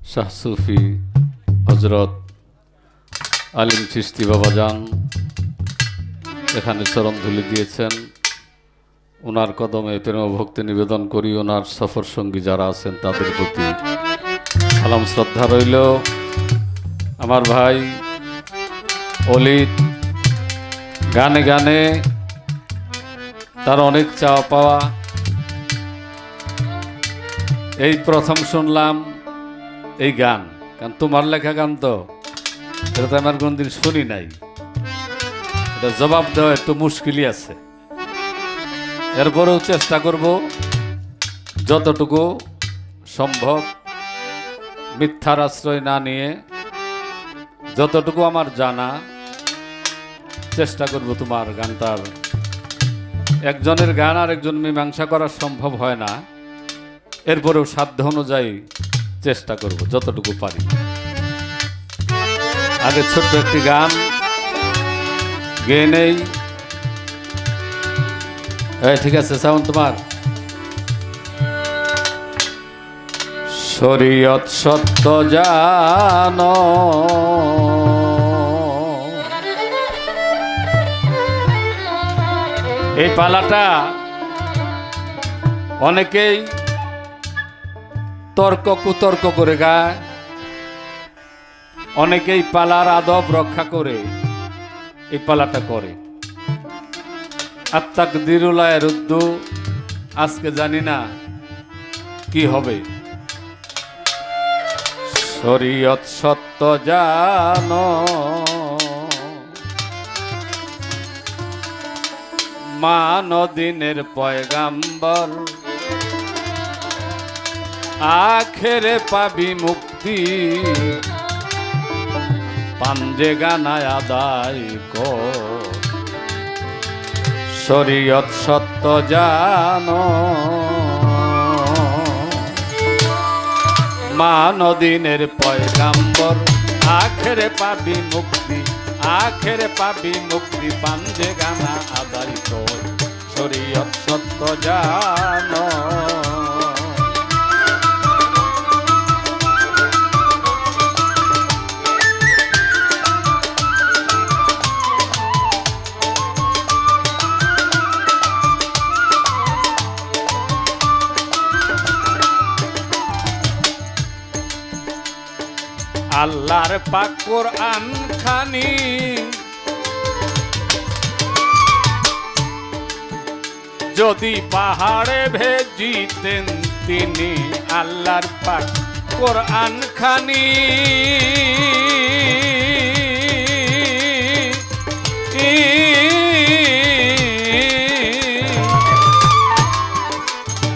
শাহ সুফি হজরত আলিম চিস্তি বাবাজান এখানে চরণধুলি দিয়েছেন। ওনার কদমে প্রেম ভক্তি নিবেদন করি। ওনার সফর সঙ্গী যারা আছেন তাদের প্রতি সালাম, শ্রদ্ধা রইল। আমার ভাই অলিত গানে গানে তার অনেক চাওয়া পাওয়া। এই প্রথম শুনলাম। এই গান, কারণ তোমার লেখা গান তো, এটা তো আমার কোনদিন শুনি নাই। এটা জবাব দেওয়া একটু মুশকিলই আছে। এরপরেও চেষ্টা করব, যতটুকু সম্ভব মিথ্যার আশ্রয় না নিয়ে, যতটুকু আমার জানা, চেষ্টা করব তোমার গানটার একজনের গান আর একজন মীমাংসা করা সম্ভব হয় না। এরপরেও সাধ্য অনুযায়ী চেষ্টা করব, যতটুকু পারি। আগে ছোট্ট একটি গান, গেয়ে নেই। ঠিক আছে, সাউন্ড তোমার? শরীয়ত সত্য জানো। এই পালাটা অনেকেই তর্ক কুতর্ক করে গায়। অনেকেই পালার আদব রক্ষা করে, এই পালাটা করে। আত্মাক দিরুলায় রুদ্দু, আজকে জানি না কি হবে। শরীয়ত সত্য জানো। মানদিনের পয়গাম্বর আখেরে পাবি মুক্তি। পাঞ্জে গানায় আদায় কর। শরীয়ত সত্য জানো। মানদিনের পয়গাম্বর, আখেরে পাবি মুক্তি, আখেরে পাবি মুক্তি, পাঞ্জে গানা আদায় কর। শরীয়ত সত্য জানো। আল্লাহর পাক আনখানি যদি পাহাড়ে ভেজিতেন তিনি আল্লাহর পাক কোরআন খানি।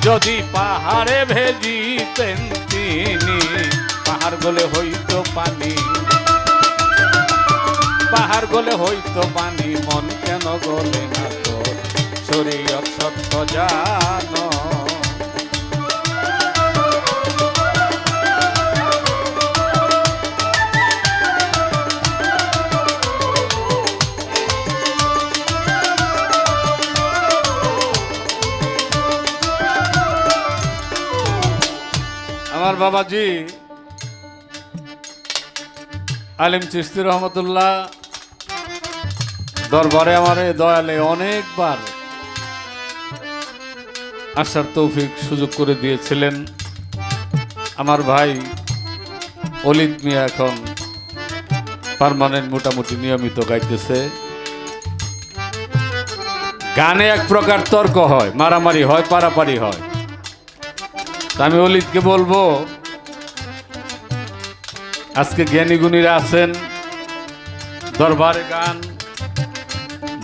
যদি পাহাড়ে ভেজিতেন তিনি পাহাড় গলে হইতো পানি। পাহাড় গলে হইতো পানি, মন কেন গলে না তো শরীয়ত সত্য জানো। আমার বাবাজি আলিম চিস্তি রহমতুল্লাহ, দরবারে আমার দয়ালে অনেকবার আসার তৌফিক সুযোগ করে দিয়েছিলেন আমার ভাই অলিত মিয়া এখন পারমানেন্ট মোটামুটি নিয়মিত গাইতেছে। গানে এক প্রকার তর্ক হয়, মারামারি হয়, পারাপারি হয়। আমি অলিতকে বলব আজকে জ্ঞানী গুণীরা আছেন, দরবারে গান।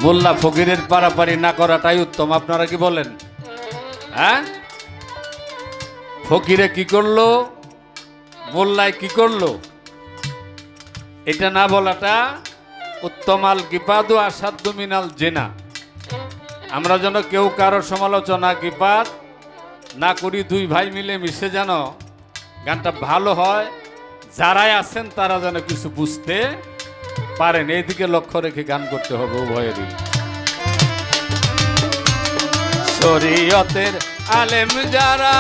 মোল্লা ফকিরের পারাপারি না করাটাই উত্তম, আপনারা কি বলেন? হ্যাঁ? ফকিরে কি করল? মোল্লায় কি করল? এটা না বলাটা উত্তম আল গিপাদু আসাদ্দু মিনাল জেনা। আমরা যেন কেউ কারও সমালোচনা গিপাত না করি, দুই ভাই মিলে মিশে যেন গানটা ভালো হয় যারাই আছেন, তারা যেন কিছু বুঝতে পারেন। এইদিকে লক্ষ্য রেখে গান করতে হবে উভয়েরই। শরীয়তের আলেম যারা,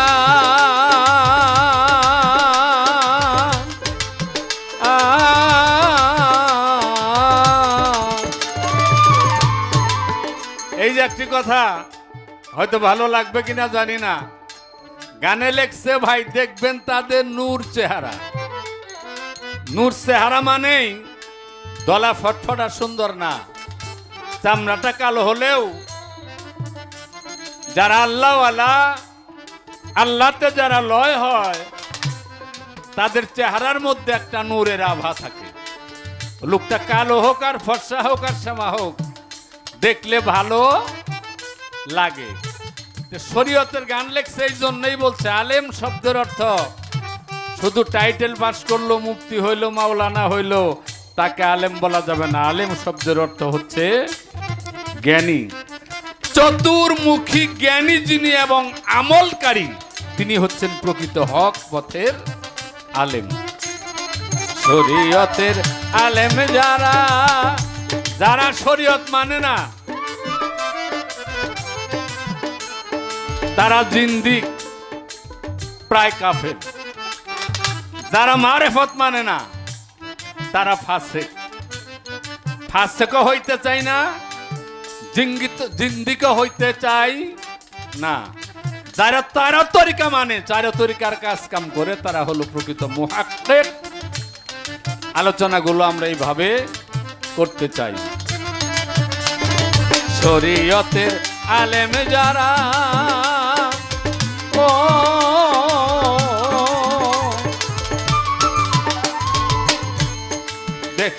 এই যে একটি কথা, হয়তো ভালো লাগবে কিনা জানি না। গানে লেখছে, ভাই, দেখবেন তাদের নূর চেহারা। নূর চেহারা মানেই দলা ফটফটা সুন্দর না। চামড়াটা কালো হলেও যারা আল্লাহওয়ালা, আল্লাহতে যারা লয় হয়, তাদের চেহারার মধ্যে একটা নূরের আভা থাকে। লোকটা কালো হোক আর ফর্সা হোক আর শ্যামা হোক, দেখলে ভালো লাগে। শরীয়তের গান লেখছে, এই জন্যই বলছে, আলেম শব্দের অর্থ শুধু টাইটেল পাস করল, মুক্তি হইল, মাওলানা হইল, তাকে আলেম বলা যাবে না। আলেম শব্দের অর্থ হচ্ছে জ্ঞানী। চতুর্মুখী জ্ঞানী যিনি এবং আমলকারী, তিনি হচ্ছেন প্রকৃত হক পথের আলেম। শরীয়তের আলেম যারা যারা শরীয়ত মানে না, তারা জিন্দিক, প্রায় কাফের। যারা মারেফত মানে না, তারা ফাসেক ফাসেক হইতে চাই না, জিঙ্গিত জিন্দিক হইতে চাই না। যারা তারা তরিকা মানে চারা তরিকার কাজ কাম করে, তারা হলো প্রকৃত মুহাক্কের আলোচনাগুলো আমরা এইভাবে করতে চাই। শরীয়তের আলেম যারা, ও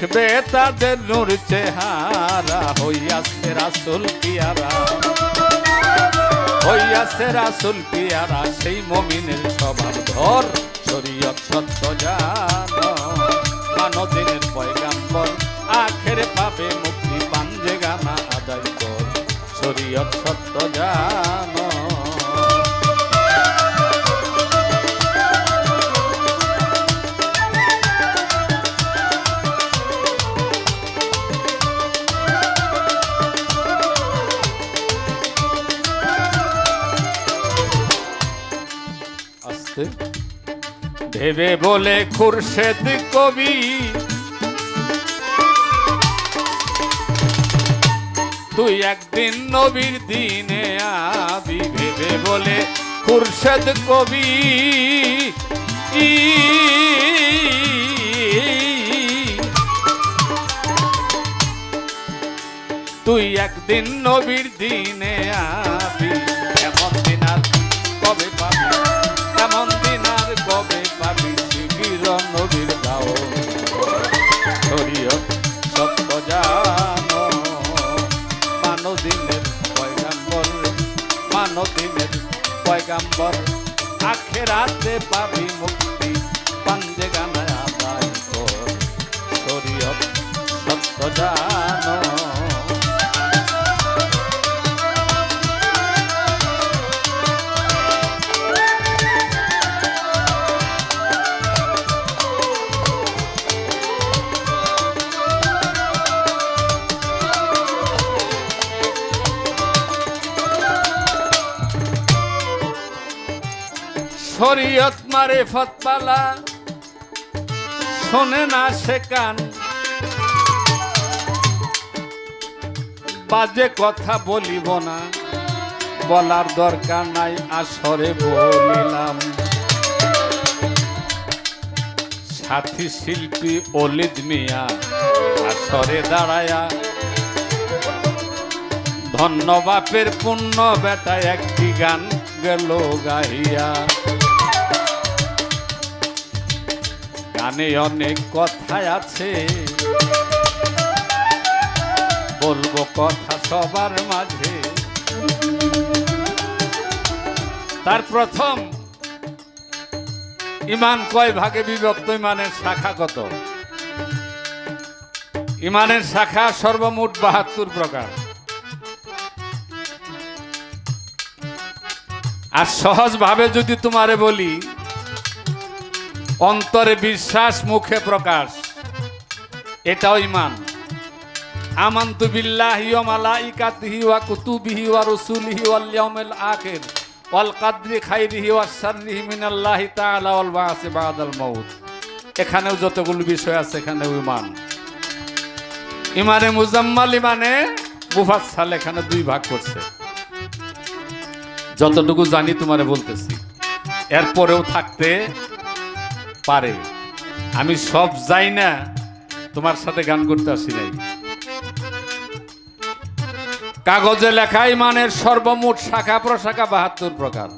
দেখবে তাদের নূর চেহারা, হইয়াছে রাসুল পিয়ারা। হইয়াছে রাসুল পিয়ারা, সেই মমিনের স্বভাব ধর, শরীয়ত সত্য জান। মানদিনের পয়গাম্বর, আখের পাবে মুক্তি পাঞ্জে গানা আদায় কর, শরীয়ত সত্য জান। ভেবে বলে খুরশেদ কবি। তুই একদিন নবীর দিনে আবি ভেবে বলে খুরশেদ কবি। তুই একদিন নবীর দিনে আবি পয়গাম্বর আখেরাতে পাবি মুক্তি পাঞ্জে গানায় আদায় কর। শরীয় সত্য জানো শরীয়ত মারে ফতপালা। শোনে না সে কান। বাজে কথা বলিব না। বলার দরকার নাই, আসরে বলিলাম। সাথী শিল্পী অলিদ মিয়া আসরে দাঁড়ায়া। ধন্য বাপের পুণ্য বেটা একটি গান গেল গাইয়া গানে অনেক কথাই আছে। বলব কথা সবার মাঝে। তার প্রথম, ইমান কয় ভাগে বিভক্ত? ইমানের শাখা কত? ইমানের শাখা সর্বমোট বাহাত্তর প্রকার। আর সহজ ভাবে যদি তোমারে বলি অন্তরে বিশ্বাস, মুখে প্রকাশ। এটাও ইমান। আমান্তু বিল্লাহি ওয়া মালাইকাতিহি ওয়া কুতুবিহি ওয়া রুসুলিহি ওয়াল ইয়াউমিল আখির। ওয়াল কাদরি খাইরিহি ওয়া শাররিহি মিনাল্লাহি তাআলা ওয়াল বাসি বাদাল মাউত। এখানেও যতগুলো বিষয় আছে, এখানেও ইমান। ইমানে মুজাম্মাল, ইমানে মুফাচ্ছাল এখানে দুই ভাগ করছে। যতটুকু জানি তোমারে বলতেছি। এরপরেও থাকতে পারে। আমি সব যাই না, তোমার সাথে গান করতে আসি নাই। কাগজে লেখাই মানের সর্বমোট শাখা প্রশাখা বাহাত্তর প্রকার।